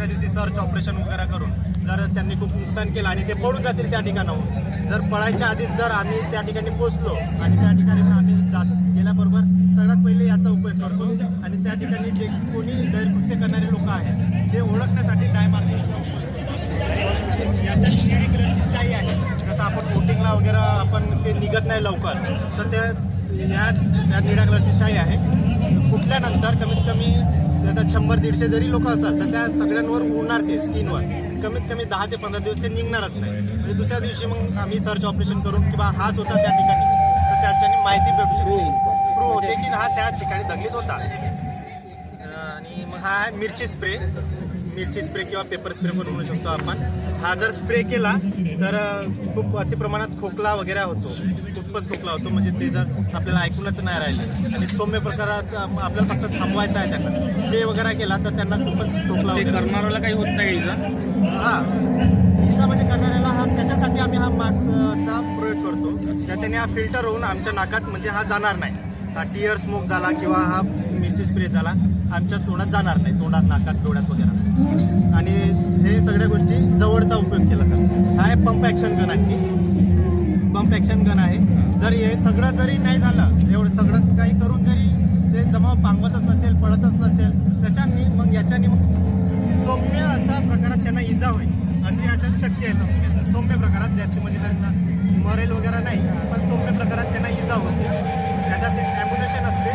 दुसऱ्या दिवशी search operation वगैरे करून जर त्यांनी खूप नुकसान केलं आणि ते पळून जातील त्या ठिकाणाहून. जर पळायच्या आधीच जर आम्ही त्या ठिकाणी पोचलो आणि त्या ठिकाणी आम्ही जात गेल्याबरोबर सगळ्यात पहिले याचा उपयोग करतो. आणि त्या ठिकाणी जे कोणी गैरकृत्य करणारे लोक आहेत ते ओळखण्यासाठी टाय मार्किंगचा उपयोग करतो. याच्यात कलरची शाई आहे. जसं आपण बोटिंगला वगैरे आपण ते निघत नाही लवकर तर त्या या निळ्या कलरची शाई आहे. कुठल्यानंतर कमीत कमी त्याच्यात शंभर दीडशे जरी लोक असाल तर त्या सगळ्यांवर उडणार ते स्किनवर. कमीत कमी दहा ते पंधरा दिवस ते निघणारच नाही. म्हणजे दुसऱ्या दिवशी मग आम्ही सर्च ऑपरेशन करून किंवा हाच होता त्या ठिकाणी तर त्याच्याने माहिती भेटू शकते. प्रूव्ह होते की हा त्या ठिकाणी दंगलीत होता. आणि मग हा आहे मिरची स्प्रे. मिरची स्प्रे किंवा पेपर स्प्रे पण म्हणू शकतो आपण. हा जर स्प्रे केला तर खूप अति प्रमाणात खोकला वगैरे होतो. खूपच खोकला होतो. म्हणजे ते जर आपल्याला ऐकूनच नाही राहिलं. आणि सौम्य प्रकारात आपल्याला फक्त थांबवायचं आहे त्यांना. स्प्रे वगैरे केला तर त्यांना खूपच खोकला ते वगैरे करणाऱ्याला काही होत नाही इजा हा. इजा म्हणजे करणाऱ्याला हा त्याच्यासाठी आम्ही हा मास्कचा प्रयोग करतो. त्याच्याने हा फिल्टर होऊन आमच्या नाकात म्हणजे हा जाणार नाही. हा टिअर स्मोक झाला किंवा हा मिरची स्प्रे झाला आमच्या तोंडात जाणार नाही. तोंडात नाकात डोळ्यात वगैरे. आणि हे सगळ्या गोष्टी जवळचा उपयोग केला जातो हा आहे पंप ॲक्शन गन आणखी पंप ॲक्शन गन आहे. जर हे सगळं जरी नाही झालं एवढं सगळं काही करून जरी ते जमाव पांगवतच नसेल पडतच नसेल त्याच्यानी मग याच्यानी मग सौम्य असा प्रकारात त्यांना इजा होईल. अशी याच्यात शक्य आहे सौम्य. सौम्य प्रकारात जास्ती म्हणजे त्यांना मरेल वगैरे नाही पण सौम्य प्रकारात त्यांना इजा होते. त्याच्यात एक ॲम्युनेशन असते.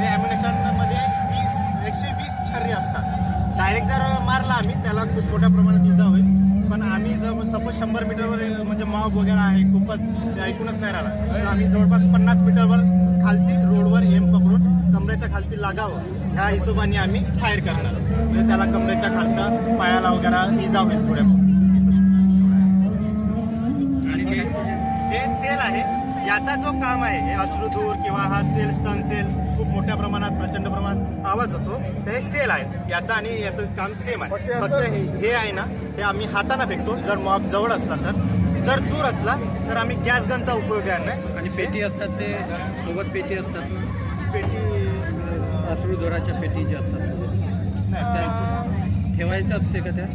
ते ॲम्युनेशनमध्ये वीस एकशे वीस छर्री असतात. डायरेक्ट जर मारला आम्ही त्याला खूप मोठ्या प्रमाणात इजा होईल पण आम्ही जर सपोज शंभर मीटरवर म्हणजे मॉब वगैरे आहे खूपच ते ऐकूनच नाही राहिला. तर आम्ही जवळपास पन्नास मीटरवर खालती रोडवर एम पकडून कमरेच्या खालती लागावं ह्या हिशोबाने आम्ही फायर करणार. म्हणजे त्याला कमरेच्या खालता पायाला वगैरे इजा होईल थोड्या आणि हे सेल आहे. याचा जो काम आहे हे अश्रुधूर किंवा हा सेल स्टन सेल खूप मोठ्या प्रमाणात प्रचंड प्रमाणात आवाज होतो तर हे सेल आहे याचा आणि याचं काम सेम आहे. फक्त हे हे आहे ना हे आम्ही हाताने फेकतो. जर मॉब जवळ असला तर. जर दूर असला तर आम्ही गॅस गनचा उपयोग आहे नाही. आणि पेटी असतात ते सोबत पेटी असतात? पेटी अश्रुधोराच्या पेटी ज्या असतात ठेवायच्या असते का त्या?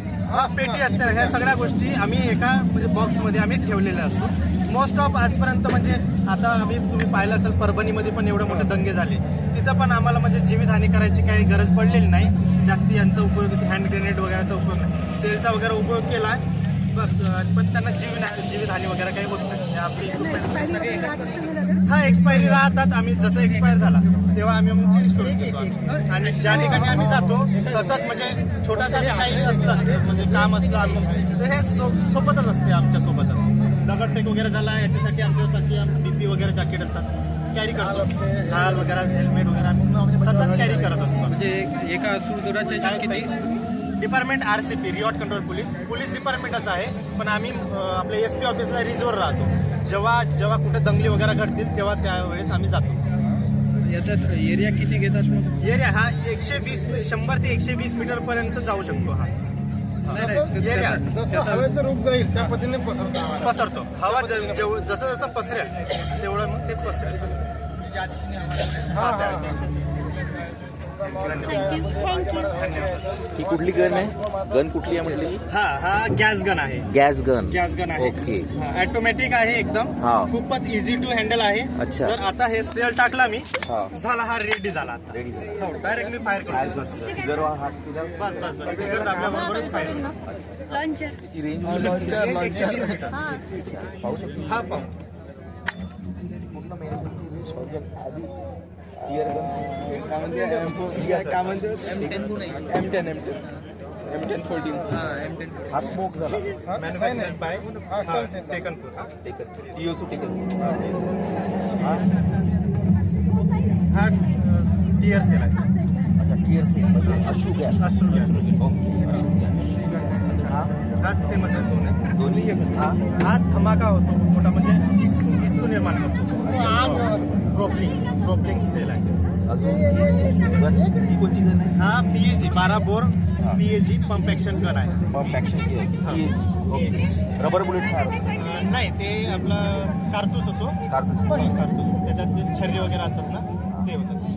पेटी असते ह्या सगळ्या गोष्टी आम्ही एका म्हणजे बॉक्समध्ये आम्ही ठेवलेल्या असतो. मोस्ट ऑफ आजपर्यंत म्हणजे आता आम्ही तुम्ही पाहिलं असेल परभणीमध्ये पण एवढे मोठे दंगे झाले. तिथं पण आम्हाला म्हणजे जीवितहानी करायची काही गरज पडलेली नाही. जास्ती यांचा उपयोग हँड ग्रेनेड वगैरेचा उपयोग नाही. सेलचा वगैरे उपयोग केला. बस पण त्यांना जीवन जीवितहानी वगैरे काही होत नाही. आपली हा एक्सपायरी राहतात आम्ही जसं एक्सपायर झाला तेव्हा आम्ही मग चेंज करून देतो आणि ज्या ठिकाणी आम्ही जातो सतत म्हणजे छोटासा काही असलं म्हणजे काम असलं आम्ही तर हे सो सोबतच असते आमच्या सोबतच. दगडटेक वगैरे झाला याच्यासाठी आमच्या पाशी बीपी वगैरे जॅकेट असतात कॅरी करतो. ढाल वगैरे हेल्मेट वगैरे आम्ही सतत कॅरी करत. असतो. म्हणजे एका ह्याच्यात किती? Department R C P riot control police police डिपार्टमेंटच आहे पण आम्ही आपल्या एस पी ऑफिसला रिझवर राहतो. जेव्हा जेव्हा कुठे दंगली वगैरे घडतील तेव्हा त्यावेळेस आम्ही जातो. याच्यात एरिया किती घेतात मग? एरिया हा एकशे वीस शंभर ते एकशे वीस मीटर पर्यंत जाऊ शकतो हा. नाही, नाही, एरिया. त्याचा- जसं हवेचं रूप जाईल त्या पद्धतीने पसरतो. पसरतो. हवा जसं जसं पसरेल तेवढं मग ते पसरेल. हा, हा, हा. ही कुठली गन आहे? गन कुठली आहे म्हटली? हा हा गॅस गन आहे. गॅस गन गॅस गन आहे. ओके. ऑटोमॅटिक आहे एकदम. हा. खूपच इझी टू हँडल आहे. अच्छा. तर आता हे सेल टाकला मी. हा. झाला हा रेडी झाला आता. रेडी डायरेक्ट मी फायर करतो. जर हात केला बस बस बस. trigger दाबल्याबरोबरच fire. त्याची रेंज. पाहू शकतो हा पाहू. पूर्ण मेहनतीची शॉटगन आधी इयर गन काय म्हणते काय म्हणते? M ten M ten M ten fourteen हा. स्मोक झाला. मॅन्युफॅक्चर्ड बाय टेकन टेकन ईओसी टेकन हा टीयर सेल आहे अच्छा टीयर सी अश्रू गॅस अश्रू गॅस ओके अश्रू गॅस हा? हा सेमच आहे दोन. दोन्ही हा? हा धमाका होतो मोठा म्हणजे इस्तू इस्तू निर्माण करतो. प्रोपलिंग प्रोपलिंग सेल आहे. अजून ही कोणची गन आहे हा पीएजी बारा बोर हा. पीएजी पंप ॲक्शन गन आहे पंप ॲक्शन हा. ओके रबर बुलेट फायर अं, नाही ते आपला कारतूस होतो कारतूस कारतूस त्याच्यात ते छर्री वगैरे असतात ना ते होतात